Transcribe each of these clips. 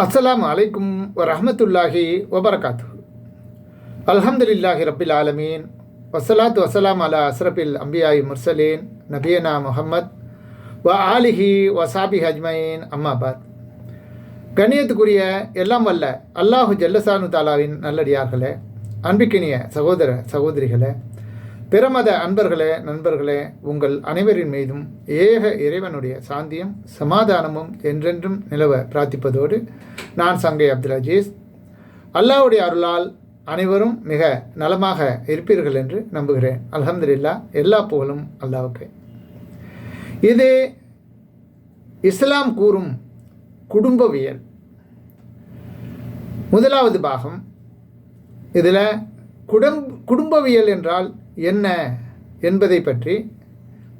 அஸ்லாம் அலைக்கும் வரஹ்மத்துல்லாஹி வபரகாத்து. அல்ஹம்துலில்லாஹி ரபில் ஆலமீன். வசலாத் வசலாம் அலா அஸ்ரபில் அம்பியாய் முர்சலீன். நபியனா முஹம்மத் வ ஆலிஹி வசாபி ஹஜ்மயின் அம்மாபாத் கண்ணியத்துக்குரிய எல்லாம் வல்ல அல்லாஹு ஜல்லசானு தாலாவின் நல்லடியார்களே அன்பிக்கினிய சகோதர சகோதரிகளே பிறமத அன்பர்களே நண்பர்களே உங்கள் அனைவரின் மீதும் ஏக இறைவனுடைய சாந்தியும் சமாதானமும் என்றென்றும் நிலவ பிரார்த்திப்பதோடு நான் சங்கை அப்துல் அஜீஸ் அல்லாவுடைய அருளால் அனைவரும் மிக நலமாக இருப்பீர்கள் என்று நம்புகிறேன். அல்ஹம்துலில்லா எல்லா புகழும் அல்லாவுக்கு. இது இஸ்லாம் கூறும் குடும்பவியல். முதலாவது பாகம் இதில் குடும் குடும்பவியல் என்றால் என்ன என்பதை பற்றி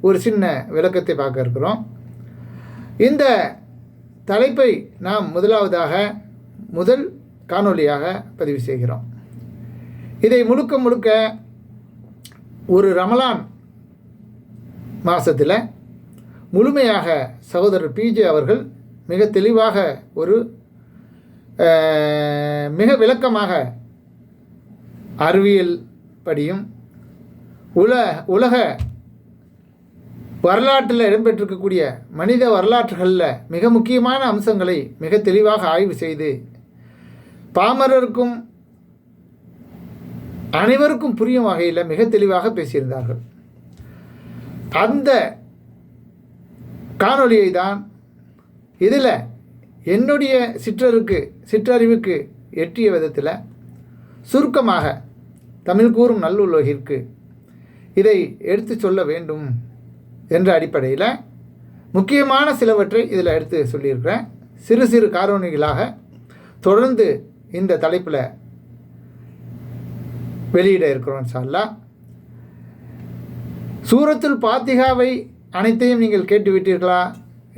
ஒரு சின்ன விளக்கத்தை பார்க்க இருக்கிறோம். இந்த தலைப்பை நாம் முதலாவதாக முதல் காணொளியாக பதிவு செய்கிறோம். இதை முழுக்க முழுக்க ஒரு ரமலான் மாதத்தில் முழுமையாக சகோதரர் பிஜே அவர்கள் மிக தெளிவாக ஒரு மிக விளக்கமாக அறிவியல் படியும் உல உலக வரலாற்றில் இடம்பெற்றிருக்கக்கூடிய மனித வரலாற்றுகளில் மிக முக்கியமான அம்சங்களை மிக தெளிவாக ஆய்வு செய்து பாமரருக்கும் அனைவருக்கும் புரியும் வகையில் மிக தெளிவாக பேசியிருந்தார்கள். அந்த காணொளியை தான் இதில் என்னுடைய சிற்றருக்கு சிற்றறிவுக்கு எட்டிய விதத்தில் சுருக்கமாக தமிழ் கூறும் நல்லுலகிற்கு இதை எடுத்து சொல்ல வேண்டும் என்ற அடிப்படையில் முக்கியமான சிலவற்றை இதில் எடுத்து சொல்லியிருக்கிறேன். சிறு சிறு காரணிகளாக தொடர்ந்து இந்த தலைப்பில் வெளியிட இருக்கிறோம் சால்லா சூரத்தில் பாத்திகாவை அனைத்தையும் நீங்கள் கேட்டுவிட்டீர்களா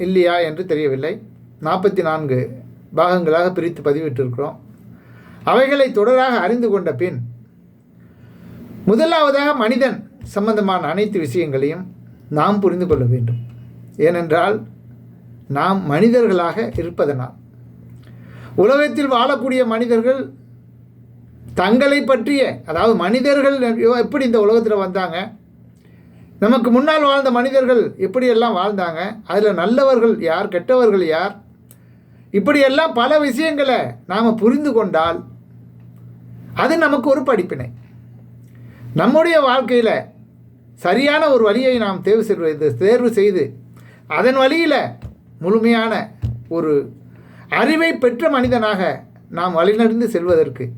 இல்லையா என்று தெரியவில்லை. நாற்பத்தி நான்கு பாகங்களாக பிரித்து பதிவிட்டிருக்கிறோம். அவைகளை தொடராக அறிந்து கொண்ட பின் முதலாவதாக மனிதன் சம்பந்தமான அனைத்து விஷயங்களையும் நாம் புரிந்து கொள்ள வேண்டும். ஏனென்றால் நாம் மனிதர்களாக இருப்பதனால். உலகத்தில் வாழக்கூடிய மனிதர்கள் தங்களை பற்றிய அதாவது மனிதர்கள் எப்படி இந்த உலகத்தில் வந்தாங்க நமக்கு முன்னால் வாழ்ந்த மனிதர்கள் எப்படியெல்லாம் வாழ்ந்தாங்க அதில் நல்லவர்கள் யார் கெட்டவர்கள் யார் இப்படியெல்லாம் பல விஷயங்களை நாம் புரிந்து கொண்டால் அது நமக்கு ஒரு படிப்பினை. நம்முடைய வாழ்க்கையில் சரியான ஒரு வழியை நாம் தேர்வு செய்வது தேர்வு செய்து அதன் வழியில் முழுமையான ஒரு அறிவை பெற்ற மனிதனாக நாம் வழிநடந்து செல்வதற்கு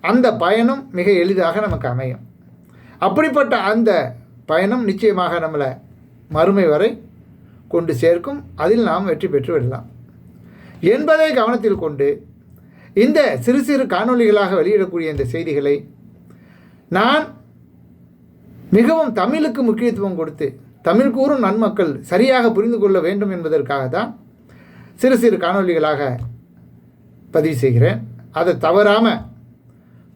அந்த பயணம் மிக எளிதாக நமக்கு அமையும். அப்படிப்பட்ட அந்த பயணம் நிச்சயமாக நம்மளை மறுமை வரை கொண்டு சேர்க்கும். அதில் நாம் வெற்றி பெற்று விடலாம். என்பதை கவனத்தில் கொண்டு இந்த சிறு சிறு காணொளிகளாக வெளியிடக்கூடிய இந்த செய்திகளை நான் மிகவும் தமிழுக்கு முக்கியத்துவம் கொடுத்து தமிழ் கூறும் நன்மக்கள் சரியாக புரிந்து கொள்ள வேண்டும் என்பதற்காக தான் சிறு சிறு காணொளிகளாக பதிவு செய்கிறேன். அதை தவறாமல்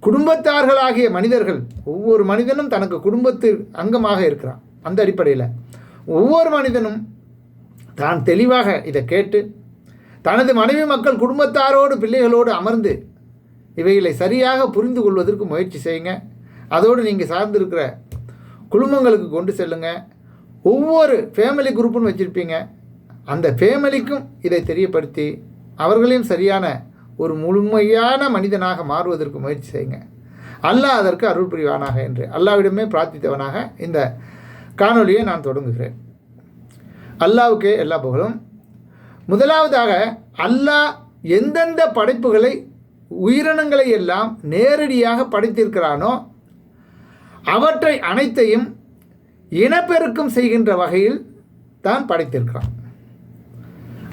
குடும்பத்தார்களாகிய மனிதர்கள் ஒவ்வொரு மனிதனும் தனக்கு குடும்பத்து அங்கமாக இருக்கிறான். அந்த அடிப்படையில் ஒவ்வொரு மனிதனும் தான் தெளிவாக இதை கேட்டு தனது மனைவி மக்கள் குடும்பத்தாரோடு பிள்ளைகளோடு அமர்ந்து இவைகளை சரியாக புரிந்து கொள்வதற்கு முயற்சி செய்யுங்க. அதோடு நீங்கள் சார்ந்திருக்கிற குழுமங்களுக்கு கொண்டு செல்லுங்க. ஒவ்வொரு ஃபேமிலி குரூப்புன்னு வச்சுருப்பீங்க. அந்த ஃபேமிலிக்கும் இதை தெரியப்படுத்தி அவர்களையும் சரியான ஒரு முழுமையான மனிதனாக மாறுவதற்கு முயற்சி செய்யுங்க. அல்லாஹ் அதற்கு அருள் புரிவானாக என்று. அல்லாவிடமே பிரார்த்தித்தவனாக இந்த காணொலியை நான் தொடங்குகிறேன். அல்லாவுக்கே எல்லா புகழும். முதலாவதாக அல்லாஹ் எந்தெந்த படைப்புகளை உயிரினங்களை எல்லாம் நேரடியாக படைத்திருக்கிறானோ அவற்றை அனைத்தையும் இனப்பெருக்கம் செய்கின்ற வகையில் தான் படைத்திருக்கிறான்.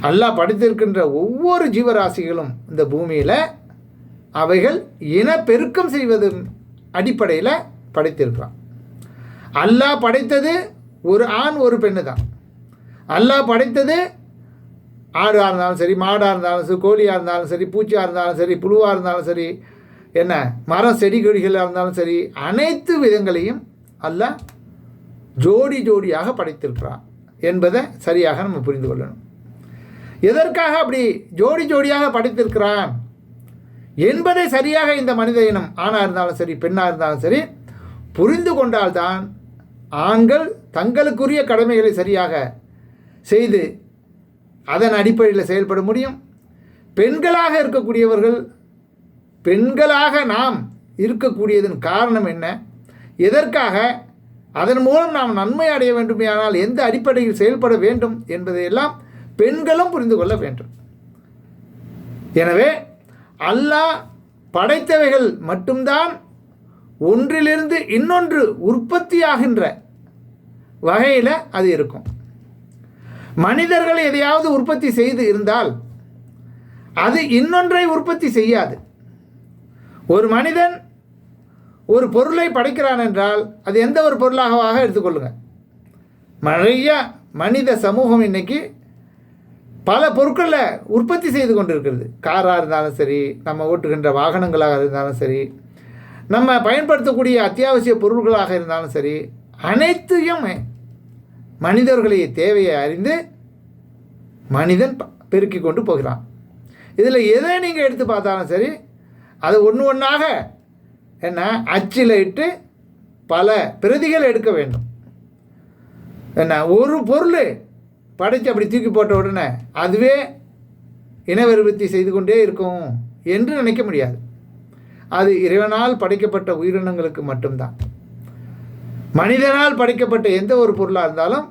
அல்லாஹ் படைத்திருக்கின்ற ஒவ்வொரு ஜீவராசிகளும் இந்த பூமியில் அவைகள் இனப்பெருக்கம் செய்வதன் அடிப்படையில் படைத்திருக்கிறான். அல்லாஹ் படைத்தது ஒரு ஆண் ஒரு பெண்ணு தான். அல்லாஹ் படைத்தது ஆடாக இருந்தாலும் சரி மாடாக இருந்தாலும் சரி கோழியாக இருந்தாலும் சரி பூச்சியாக இருந்தாலும் சரி புழுவாக இருந்தாலும் சரி என்ன? மரம் செடி கொடிகளாக இருந்தாலும் சரி அனைத்து விதங்களையும் அல்ல ஜோடி ஜோடியாக படைத்திருக்கிறான் என்பதை சரியாக நம்ம புரிந்து கொள்ளணும். எதற்காக அப்படி ஜோடி ஜோடியாக படைத்திருக்கிறான்? என்பதை சரியாக இந்த மனித இனம் ஆணாக இருந்தாலும் சரி பெண்ணாக இருந்தாலும் சரி புரிந்து கொண்டால்தான் ஆண்கள் தங்களுக்குரிய கடமைகளை சரியாக செய்து அதன் அடிப்படையில் செயல்பட முடியும். பெண்களாக இருக்கக்கூடியவர்கள் பெண்களாக நாம் இருக்கக்கூடியதன் காரணம் என்ன? எதற்காக? அதன் மூலம் நாம் நன்மை அடைய வேண்டுமேயானால் எந்த அடிப்படையில் செயல்பட வேண்டும் என்பதையெல்லாம் பெண்களும் புரிந்து கொள்ள வேண்டும். எனவே அல்லாஹ் படைத்தவைகள் மட்டும்தான் ஒன்றிலிருந்து இன்னொன்று உற்பத்தியாகின்ற வகையில் அது இருக்கும். மனிதர்கள் எதையாவது உற்பத்தி செய்து இருந்தால் அது இன்னொன்றை உற்பத்தி செய்யாது. ஒரு மனிதன் ஒரு பொருளை படைக்கிறான் என்றால் அது எந்த ஒரு பொருளாகவாக எடுத்துக்கொள்ளுங்க? நிறைய மனித சமூகம் இன்னைக்கு பல பொருட்களை உற்பத்தி செய்து கொண்டிருக்கிறது. காராக இருந்தாலும் சரி நம்ம ஓட்டுகின்ற வாகனங்களாக இருந்தாலும் சரி நம்ம பயன்படுத்தக்கூடிய அத்தியாவசிய பொருட்களாக இருந்தாலும் சரி அனைத்தையும் மனிதர்களுடைய தேவையை அறிந்து மனிதன் ப- கொண்டு போகிறான். இதில் எதை நீங்கள் எடுத்து பார்த்தாலும் சரி அது ஒன்று ஒன்றாக என்ன? அச்சில் இட்டு பல பிரதிகள் எடுக்க வேண்டும். என்ன? ஒரு பொருள் படைச்சு அப்படி தூக்கி போட்ட உடனே அதுவே இனவெருபத்தி செய்து கொண்டே இருக்கும் என்று நினைக்க முடியாது. அது இறைவனால் படைக்கப்பட்ட உயிரினங்களுக்கு மட்டும்தான். மனிதனால் படைக்கப்பட்ட எந்த ஒரு பொருளாக இருந்தாலும்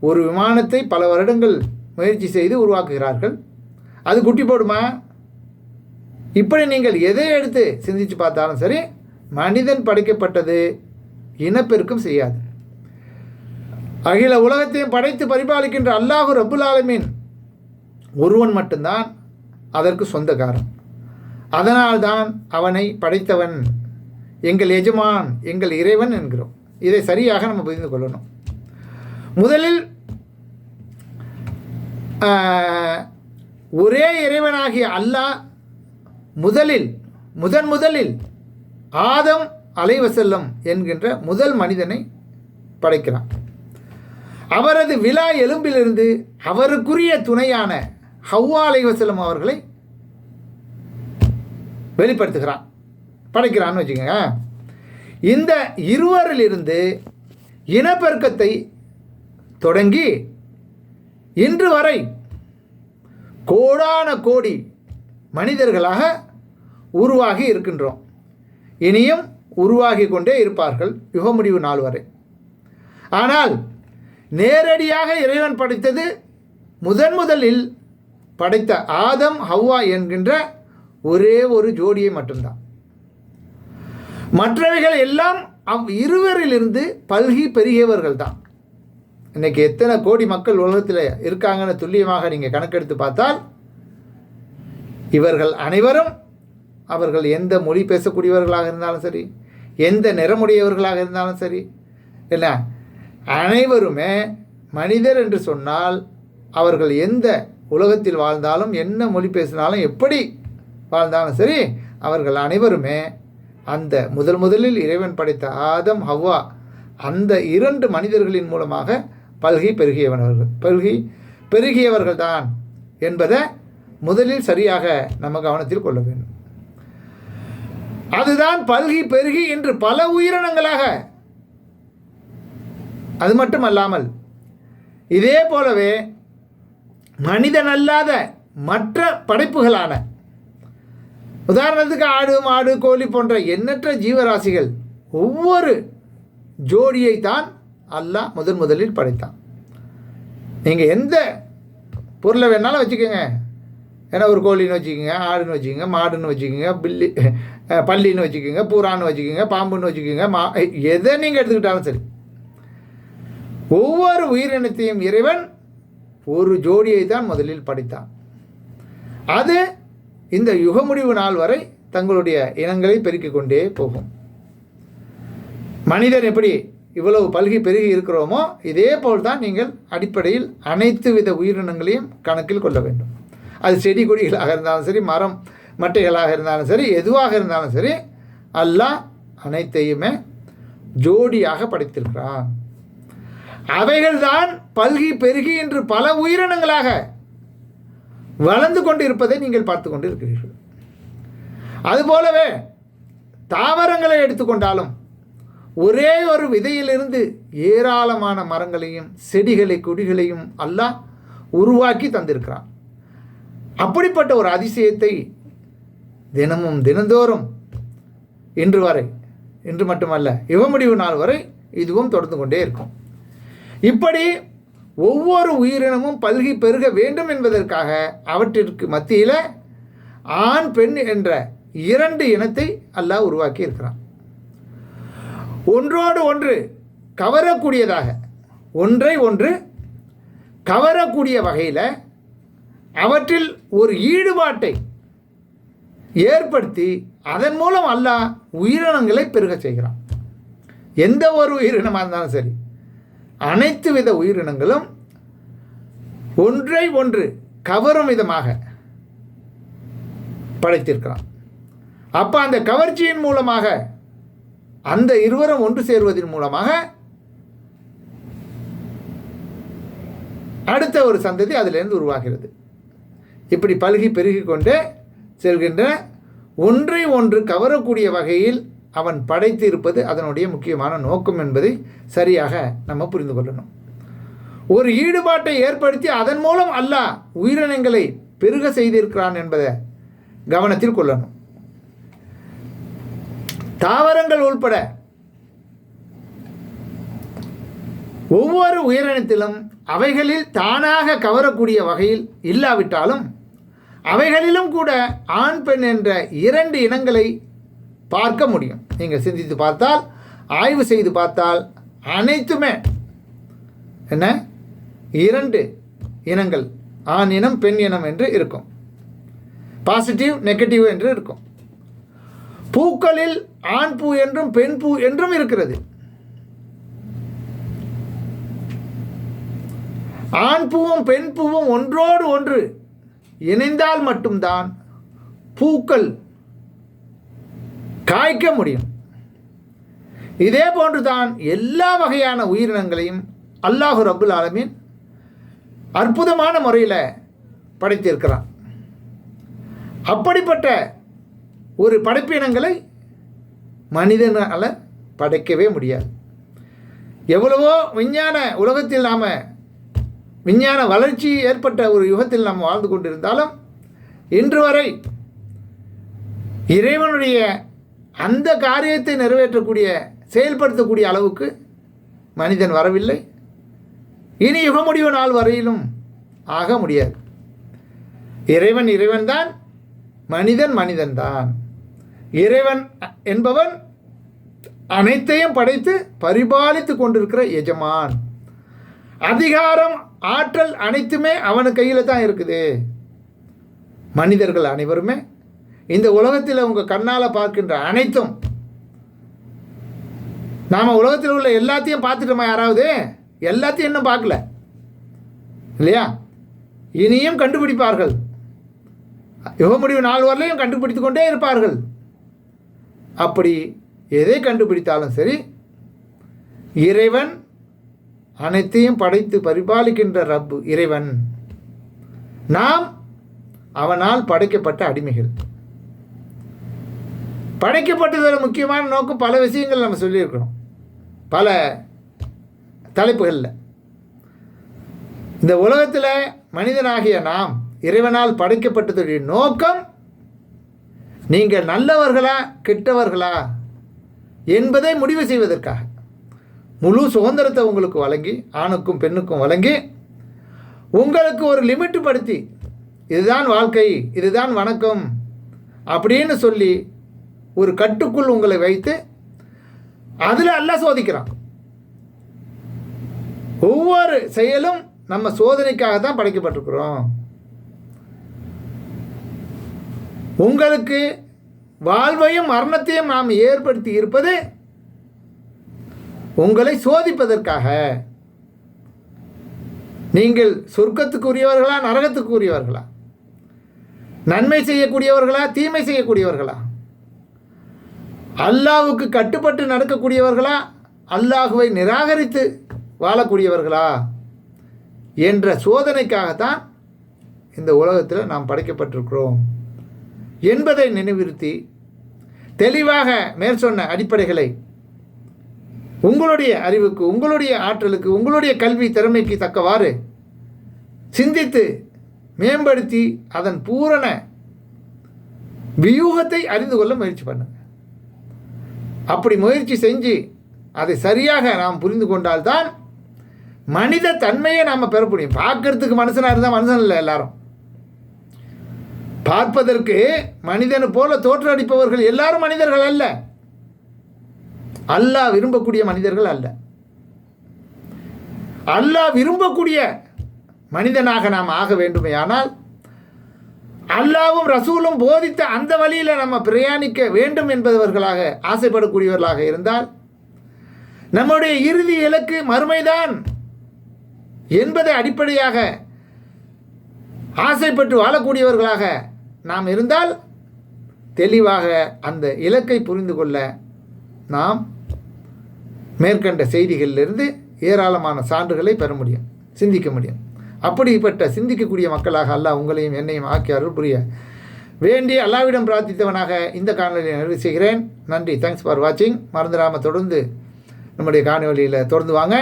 ஒரு விமானத்தை பல வருடங்கள் முயற்சி செய்து உருவாக்குகிறார்கள். அது குட்டி போடுமா? இப்படி நீங்கள் எதை எடுத்து சிந்திச்சு பார்த்தாலும் சரி மனிதன் படைக்கப்பட்டது இனப்பெருக்கம் செய்யாது. அகில உலகத்தையும் படைத்து பரிபாலிக்கின்ற அல்லாஹு ரபுல் ஆலமீன் ஒருவன் மட்டும்தான் அதற்கு சொந்தக்காரன். அதனால்தான் அவனை படைத்தவன் எங்கள் எஜமான் எங்கள் இறைவன் என்கிறோம். இதை சரியாக நம்ம புரிந்து கொள்ளணும். முதலில் ஒரே இறைவனாகிய அல்லாஹ் முதலில் முதன் முதலில் ஆதம் அலைவசல்லம் என்கின்ற முதல் மனிதனை படைக்கிறான். அவரது விழா எலும்பிலிருந்து அவருக்குரிய துணையான ஹவ்வா அலைவசல்லம் அவர்களை வெளிப்படுத்துகிறான் படைக்கிறான்னு வச்சுக்கோங்க. இந்த இருவரிலிருந்து இனப்பெருக்கத்தை தொடங்கி இன்று வரை கோடான கோடி மனிதர்களாக உருவாகி இருக்கின்றோம். இனியும் உருவாகி கொண்டே இருப்பார்கள் யுக முடிவு நாள் வரை. ஆனால் நேரடியாக இறைவன் படைத்தது முதன் முதலில் படைத்த ஆதம் ஹவ்வா என்கின்ற ஒரே ஒரு ஜோடியை மட்டும்தான். மற்றவைகள் எல்லாம் அவ் இருவரிலிருந்து பல்கி பெருகியவர்கள் தான் இன்னைக்கு எத்தனை கோடி மக்கள் உலகத்தில் இருக்காங்கன்னு துல்லியமாக நீங்கள் கணக்கெடுத்து பார்த்தால் இவர்கள் அனைவரும் அவர்கள் எந்த மொழி பேசக்கூடியவர்களாக இருந்தாலும் சரி எந்த நிறமுடையவர்களாக இருந்தாலும் சரி என்ன? அனைவருமே மனிதர் என்று சொன்னால் அவர்கள் எந்த உலகத்தில் வாழ்ந்தாலும் என்ன மொழி பேசினாலும் எப்படி வாழ்ந்தாலும் சரி அவர்கள் அனைவருமே அந்த முதல் முதலில் இறைவன் படைத்த ஆதம் ஹவ்வா அந்த இரண்டு மனிதர்களின் மூலமாக பல்கி பெருகியவனவர்கள் பல்கி பெருகியவர்கள் தான் என்பதை முதலில் சரியாக நம்ம கவனத்தில் கொள்ள வேண்டும். அதுதான் பல்கி பெருகி இன்று பல உயிரினங்களாக. அது மட்டுமல்லாமல் இதே போலவே மனிதன் அல்லாத மற்ற படைப்புகளான உதாரணத்துக்கு ஆடு மாடு கோழி போன்ற எண்ணற்ற ஜீவராசிகள் ஒவ்வொரு ஜோடியை தான் அல்லாஹ் முதன் முதலில் படைத்தான். நீங்கள் எந்த பொருளை வேணாலும் வச்சுக்கோங்க. ஏன்னா ஒரு கோழின்னு வச்சுக்கோங்க ஆடுன்னு வச்சுக்கோங்க மாடுன்னு வச்சுக்கோங்க பில்லி பள்ளின்னு பல்லின்னு வச்சுக்கோங்க பூரான்னு வச்சுக்கோங்க பாம்புன்னு வச்சுக்கோங்க மா எதை நீங்கள் எடுத்துக்கிட்டாலும் சரி. ஒவ்வொரு உயிரினத்தையும் இறைவன் ஒரு ஜோடியை தான் முதலில் படைத்தான். அது இந்த யுக முடிவு நாள் வரை தங்களுடைய இனங்களை பெருக்கிக் கொண்டே போகும். மனிதன் எப்படி இவ்வளவு பல்கி பெருகி இருக்கிறோமோ இதே போல் தான் நீங்கள் அடிப்படையில் அனைத்து வித உயிரினங்களையும் கணக்கில் கொள்ள வேண்டும். அது செடி கொடிகளாக இருந்தாலும் சரி மரம் மட்டைகளாக இருந்தாலும் சரி எதுவாக இருந்தாலும் சரி அல்லாஹ் அனைத்தையுமே ஜோடியாக படைத்திருக்கிறான். அவைகள்தான் பல்கி பெருகி இன்று பல உயிரினங்களாக வளர்ந்து கொண்டு இருப்பதை நீங்கள் பார்த்து கொண்டு இருக்கிறீர்கள் அதுபோலவே தாவரங்களை எடுத்துக்கொண்டாலும் ஒரே ஒரு விதையிலிருந்து ஏராளமான மரங்களையும் செடிகளை கொடிகளையும் அல்லாஹ் உருவாக்கி தந்திருக்கிறான். அப்படிப்பட்ட ஒரு அதிசயத்தை தினமும் தினந்தோறும் இன்று வரை இன்று மட்டுமல்ல யுகமுடிவு நாள் வரை இதுவும் தொடர்ந்து கொண்டே இருக்கும். இப்படி ஒவ்வொரு உயிரினமும் பல்கி பெருக வேண்டும் என்பதற்காக அவற்றிற்கு மத்தியில் ஆண் பெண் என்ற இரண்டு இனத்தை அல்லாஹ் உருவாக்கி இருக்கிறான். ஒன்றோடு ஒன்று கவரக்கூடியதாக ஒன்றை ஒன்று கவரக்கூடிய வகையில் அவற்றில் ஒரு ஈடுபாட்டை ஏற்படுத்தி அதன் மூலம் அல்லாஹ் உயிரினங்களை பெருக செய்கிறான். எந்த ஒரு உயிரினமாக இருந்தாலும் சரி அனைத்து வித உயிரினங்களும் ஒன்றை ஒன்று கவரும் விதமாக படைத்திருக்கிறான். அப்போ அந்த கவர்ச்சியின் மூலமாக அந்த இருவரும் ஒன்று சேர்வதன் மூலமாக அடுத்த ஒரு சந்ததி அதிலிருந்து உருவாகிறது. இப்படி பல்கி பெருகி கொண்டே செல்கின்ற ஒன்றை ஒன்று கவரக்கூடிய வகையில் அவன் படைத்து இருப்பது அதனுடைய முக்கியமான நோக்கம் என்பதை சரியாக நம்ம புரிந்து கொள்ளணும். ஒரு ஈடுபாட்டை ஏற்படுத்தி அதன் மூலம் அல்லாஹ் உயிரினங்களை பெருக செய்திருக்கிறான் என்பதை கவனத்தில் கொள்ளணும். தாவரங்கள் உள்பட ஒவ்வொரு உயிரினத்திலும் அவைகளில் தானாக கவரக்கூடிய வகையில் இல்லாவிட்டாலும் அவைகளிலும் கூட ஆண் பெண் என்ற இரண்டு இனங்களை பார்க்க முடியும். நீங்கள் சிந்தித்து பார்த்தால் ஆய்வு செய்து பார்த்தால் அனைத்துமே என்ன? இரண்டு இனங்கள் ஆண் இனம் பெண் இனம் என்று இருக்கும். பாசிட்டிவ் நெகட்டிவ் என்று இருக்கும். பூக்களில் ஆண் பூ என்றும் பெண் பூ என்றும் இருக்கிறது. ஆண் பூவும் பெண் பூவும் ஒன்றோடு ஒன்று இணைந்தால் மட்டும்தான் பூக்கள் காய்க்க முடியும். இதே போன்றுதான் எல்லா வகையான உயிரினங்களையும் அல்லாஹு ரபுல் ஆலமீன் அற்புதமான முறையில் படைத்திருக்கிறான். அப்படிப்பட்ட ஒரு படைப்பினங்களை மனிதனால் படைக்கவே முடியாது. எவ்வளவோ விஞ்ஞான உலகத்தில் நாம் விஞ்ஞான வளர்ச்சி ஏற்பட்ட ஒரு யுகத்தில் நாம் வாழ்ந்து கொண்டிருந்தாலும் இன்று வரை இறைவனுடைய அந்த காரியத்தை நிறைவேற்றக்கூடிய செயல்படுத்தக்கூடிய அளவுக்கு மனிதன் வரவில்லை. இனி யுக முடிவு நாள் வரையிலும் ஆக முடியாது. இறைவன் இறைவன்தான் மனிதன் மனிதன்தான். இறைவன் என்பவன் அனைத்தையும் படைத்து பரிபாலித்து கொண்டிருக்கிற எஜமான். அதிகாரம் ஆற்றல் அனைத்துமே அவனு கையில் தான் இருக்குது. மனிதர்கள் அனைவருமே இந்த உலகத்தில் உங்கள் கண்ணால் பார்க்கின்ற அனைத்தும் நாம் உலகத்தில் உள்ள எல்லாத்தையும் பார்த்துட்டோமா யாராவது? எல்லாத்தையும் இன்னும் பார்க்கல. இல்லையா? இனியும் கண்டுபிடிப்பார்கள். யுக முடிவு நாள் வரலையும் கண்டுபிடித்து கொண்டே இருப்பார்கள். அப்படி எதை கண்டுபிடித்தாலும் சரி இறைவன் அனைத்தையும் படைத்து பரிபாலிக்கின்ற ரப்பு இறைவன். நாம் அவனால் படைக்கப்பட்ட அடிமைகள். படைக்கப்பட்டதோட முக்கியமான நோக்கம் பல விஷயங்கள் நம்ம சொல்லியிருக்கிறோம். பல தலைப்புகளில். இந்த உலகத்தில் மனிதனாகிய நாம் இறைவனால் படைக்கப்பட்டதுடைய நோக்கம் நீங்கள் நல்லவர்களா கெட்டவர்களா என்பதை முடிவு செய்வதற்காக. முழு சுதந்திரத்தை உங்களுக்கு வழங்கி ஆணுக்கும் பெண்ணுக்கும் வழங்கி உங்களுக்கு ஒரு லிமிட்டு படுத்தி இதுதான் வாழ்க்கை இதுதான் வணக்கம் அப்படின்னு சொல்லி ஒரு கட்டுக்குள் உங்களை வைத்து அதில் அல்ல சோதிக்கிறான். ஒவ்வொரு செயலும் நம்ம சோதனைக்காக தான் படைக்கப்பட்டிருக்கிறோம். உங்களுக்கு வாழ்வையும் மரணத்தையும் நாம் ஏற்படுத்தி இருப்பது உங்களை சோதிப்பதற்காக. நீங்கள் சொர்க்கத்துக்குரியவர்களா நரகத்துக்குரியவர்களா? நன்மை செய்யக்கூடியவர்களா தீமை செய்யக்கூடியவர்களா? அல்லாவுக்கு கட்டுப்பட்டு நடக்கக்கூடியவர்களா அல்லாஹுவை நிராகரித்து வாழக்கூடியவர்களா? என்ற சோதனைக்காகத்தான் இந்த உலகத்தில் நாம் படைக்கப்பட்டிருக்கிறோம். என்பதை நினைவுறுத்தி தெளிவாக மேற்சொன்ன அடிப்படைகளை உங்களுடைய அறிவுக்கு உங்களுடைய ஆற்றலுக்கு உங்களுடைய கல்வி திறமைக்கு தக்கவாறு சிந்தித்து மேம்படுத்தி அதன் பூரண வியூகத்தை அறிந்து கொள்ள முயற்சி பண்ணுங்க. அப்படி முயற்சி செஞ்சு அதை சரியாக நாம் புரிந்து கொண்டால்தான் மனித தன்மையை நாம் பெற முடியும். பார்க்கறதுக்கு மனுஷனாக இருந்தால் மனுஷன் இல்லை எல்லாரும். பார்ப்பதற்கு மனிதனு போல தோற்றடிப்பவர்கள் எல்லாரும் மனிதர்கள் அல்ல. அல்லாஹ் விரும்பக்கூடிய மனிதர்கள் அல்ல. அல்லாஹ் விரும்பக்கூடிய மனிதனாக நாம் ஆக வேண்டுமேயானால் அல்லாவும் ரசூலும் போதித்த அந்த வழியில் நம்ம பிரயாணிக்க வேண்டும் என்பவர்களாக ஆசைப்படக்கூடியவர்களாக இருந்தால் நம்முடைய இறுதி இலக்கு மறுமைதான் என்பதை அடிப்படையாக ஆசைப்பட்டு வாழக்கூடியவர்களாக நாம் இருந்தால் தெளிவாக அந்த இலக்கை புரிந்து கொள்ள நாம் மேற்கண்ட செய்திகளிலிருந்து ஏராளமான சான்றுகளை பெற முடியும் சிந்திக்க முடியும். அப்படிப்பட்ட சிந்திக்கக்கூடிய மக்களாக அல்லாஹ் உங்களையும் என்னையும் ஆக்கி அருள் புரிய. வேண்டி அல்லாவிடம் பிரார்த்தித்தவனாக இந்த காணொலியை நிறைவு செய்கிறேன். நன்றி. தேங்க்ஸ் ஃபார் வாட்சிங் மறந்துடாமல் தொடர்ந்து நம்முடைய காணொலியில் தொடர்ந்து வாங்க.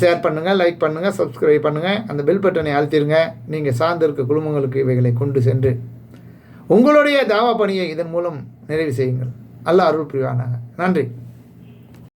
ஷேர் பண்ணுங்கள் லைக் பண்ணுங்கள் சப்ஸ்கிரைப் பண்ணுங்கள் அந்த பெல் பட்டனை அழுத்திடுங்க நீங்கள் சார்ந்திருக்க குழுமங்களுக்கு இவைகளை கொண்டு சென்று உங்களுடைய தாவா பணியை இதன் மூலம் நிறைவு செய்யுங்கள். அல்லாஹ் அருள் புரிவானாங்க நன்றி.